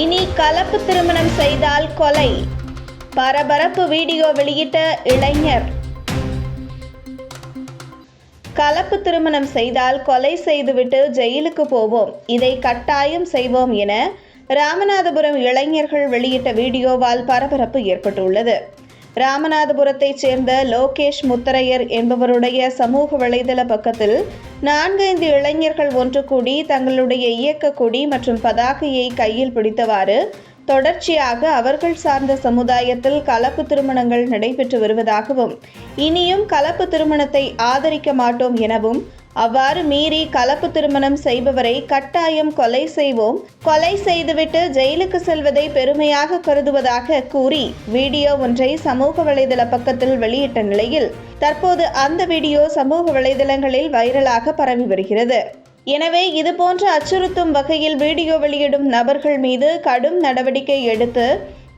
இனி கலப்பு திருமணம் செய்தால் கொலை. பரபரப்பு வீடியோ வெளியிட்ட இளைஞர். கலப்பு திருமணம் செய்தால் கொலை செய்துவிட்டு ஜெயிலுக்கு போவோம். இதை கட்டாயம் செய்வோம் என ராமநாதபுரம் இளைஞர்கள் வெளியிட்ட வீடியோவால் பரபரப்பு ஏற்பட்டுள்ளது. ராமநாதபுரத்தைச் சேர்ந்த லோகேஷ் முத்தரையர் என்பவருடைய சமூக வலைதள பக்கத்தில் நான்கைந்து இளைஞர்கள் ஒன்று கூடி தங்களுடைய இயக்க கொடி மற்றும் பதாகையை கையில் பிடித்தவாறு தொடர்ச்சியாக அவர்கள் சார்ந்த சமுதாயத்தில் கலப்பு திருமணங்கள் நடைபெற்று வருவதாகவும் இனியும் கலப்பு திருமணத்தை ஆதரிக்க மாட்டோம் எனவும் அவ்வாறு மீறி கலப்பு திருமணம் செய்பவரை கட்டாயம் கொலை செய்வோம். கொலை செய்துவிட்டு ஜெயிலுக்கு செல்வதை பெருமையாக கருதுவதாக கூறி வீடியோ ஒன்றை சமூக வலைதள பக்கத்தில் வெளியிட்ட நிலையில் தற்போது அந்த வீடியோ சமூக வலைதளங்களில் வைரலாக பரவி வருகிறது. எனவே இதுபோன்ற அச்சுறுத்தும் வகையில் வீடியோ வெளியிடும் நபர்கள் மீது கடும் நடவடிக்கை எடுத்து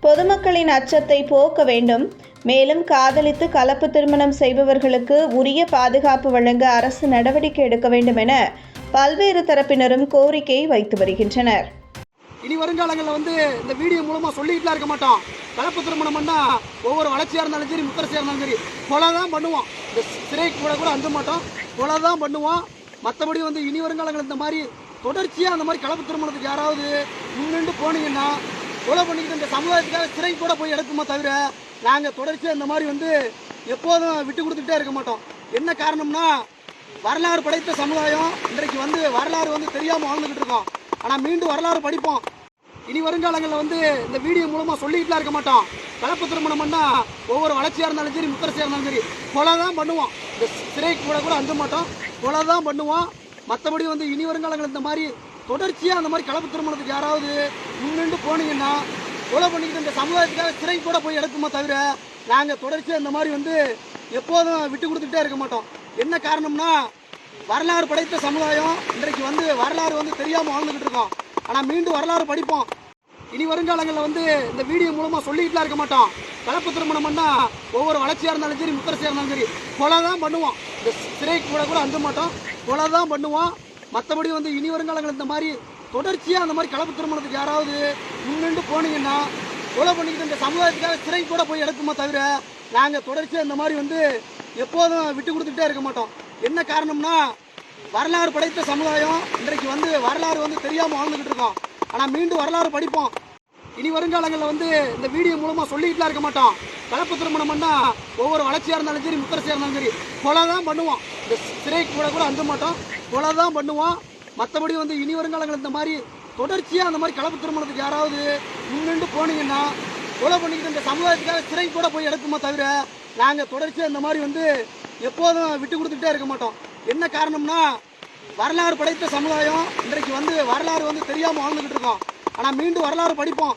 பொதுமக்களின் அச்சத்தை போக்க வேண்டும். மேலும் காதலித்து கலப்பு திருமணம் செய்பவர்களுக்கு உரிய பாதுகாப்பு வழங்க அரசு நடவடிக்கை எடுக்க வேண்டும் என பல்வேறு தரப்பினரும் கோரிக்கை வைத்து வருகின்றனர். இனி வருங்காலங்களில் வந்து இந்த வீடியோ மூலமாக சொல்லிக்கிட்டுலாம் இருக்க மாட்டோம். கலப்பு திருமணம் பண்ணால் ஒவ்வொரு வளர்ச்சியாக இருந்தாலும் சரி முத்தரசியாக இருந்தாலும் சரி கொலை தான் பண்ணுவோம். இந்த சிறை கூட கூட அஞ்ச மாட்டோம். கொலை தான் பண்ணுவோம். மற்றபடி வந்து இனி வருங்காலங்கள் இந்த மாதிரி தொடர்ச்சியாக அந்த மாதிரி கலப்பு திருமணத்துக்கு யாராவது முன்னின்று போனீங்கன்னா கொலை பண்ணிக்கிட்டு இந்த சமுதாயத்துக்காக சிறை கூட போய் எடுக்குமா தவிர நாங்கள் தொடர்ச்சியாக இந்த மாதிரி வந்து எப்போதும் விட்டு கொடுத்துக்கிட்டே இருக்க மாட்டோம். என்ன காரணம்னா வரலாறு படைத்த சமுதாயம் இன்றைக்கு வந்து வரலாறு வந்து தெரியாமல் வாழ்ந்துக்கிட்டு இருக்கோம். ஆனால் மீண்டும் வரலாறு படிப்போம். இனி வருங்காலங்களில் வந்து இந்த வீடியோ மூலமாக சொல்லிக்கிட்டுலாம் இருக்க மாட்டோம். கலப்பு திருமணம் பண்ணால் ஒவ்வொரு வளர்ச்சியாக இருந்தாலும் சரி முத்தரசியாக இருந்தாலும் சரி கொலை தான் பண்ணுவோம். இந்த சிறை கூட கூட அஞ்ச மாட்டோம். கொலை தான் பண்ணுவோம். மற்றபடி வந்து இனி வருங்காலங்கள் இந்த மாதிரி தொடர்ச்சியாக அந்த மாதிரி கலப்பு திருமணத்துக்கு யாராவது முன்னின்று போனீங்கன்னா கொலை பண்ணிக்கிட்டு இந்த சமுதாயத்துக்காக சிறை கூட போய் எடுக்குமா தவிர நாங்கள் தொடர்ச்சியாக இந்த மாதிரி வந்து எப்போதும் விட்டு கொடுத்துக்கிட்டே இருக்க மாட்டோம். என்ன காரணம்னா வரலாறு படைத்த சமுதாயம் இன்றைக்கு வந்து வரலாறு வந்து தெரியாமல் வாழ்ந்துக்கிட்டு இருக்கோம். ஆனால் மீண்டும் வரலாறு படிப்போம். இனி வருங்காலங்களில் வந்து இந்த வீடியோ மூலமாக சொல்லிக்கிட்டுலாம் இருக்க மாட்டோம். கலப்பு திருமணம் பண்ணால் ஒவ்வொரு வளர்ச்சியாக இருந்தாலும் சரி முத்தரசியாக இருந்தாலும் சரி கொலை தான் பண்ணுவோம். இந்த சிறை கூட கூட அந்த மாட்டோம். கொலை தான் பண்ணுவோம். மற்றபடி வந்து இனி வருங்காலங்கள் இந்த மாதிரி தொடர்ச்சியாக அந்த மாதிரி கலப்பு திருமணத்துக்கு யாராவது முன்னின்று போனீங்கன்னா கொலை பண்ணிக்கிட்டு இந்த சமுதாயத்துக்காக சிறை கூட போய் எடுக்குமா தவிர நாங்கள் தொடர்ச்சியாக இந்த மாதிரி வந்து எப்போதும் விட்டு கொடுத்துக்கிட்டே இருக்க மாட்டோம். என்ன காரணம்னா வரலாறு படைத்த சமுதாயம் இன்றைக்கு வந்து வரலாறு வந்து தெரியாமல் வாழ்ந்துக்கிட்டு இருக்கோம். ஆனால் மீண்டும் வரலாறு படிப்போம். இனி வருங்காலங்களில் வந்து இந்த வீடியோ மூலமாக சொல்லிக்கிட்டுலாம் இருக்க மாட்டோம். கலப்பு திருமணம் பண்ணால் ஒவ்வொரு வளர்ச்சியாக இருந்தாலும் சரி முத்தரசியாக இருந்தாலும் சரி கொலை தான் பண்ணுவோம். இந்த சிறை கூட கூட அஞ்ச மாட்டோம். கொலை தான் பண்ணுவோம். மற்றபடி வந்து இனி வருங்காலங்கள் இந்த மாதிரி தொடர்ச்சியாக அந்த மாதிரி கலப்பு திருமணத்துக்கு யாராவது முன்னின்று போனீங்கன்னா கொலை பண்ணிக்கிட்டு இந்த சமுதாயத்துக்காக சிறை கூட போய் எடுக்குமா தவிர நாங்கள் தொடர்ச்சியாக இந்த மாதிரி வந்து எப்போதும் விட்டு கொடுத்துக்கிட்டே இருக்க மாட்டோம். என்ன காரணம்னா வரலாறு படைத்த சமுதாயம் இன்றைக்கு வந்து வரலாறு வந்து தெரியாமல் வாழ்ந்துக்கிட்டு இருக்கோம். ஆனால் மீண்டும் வரலாறு படிப்போம்.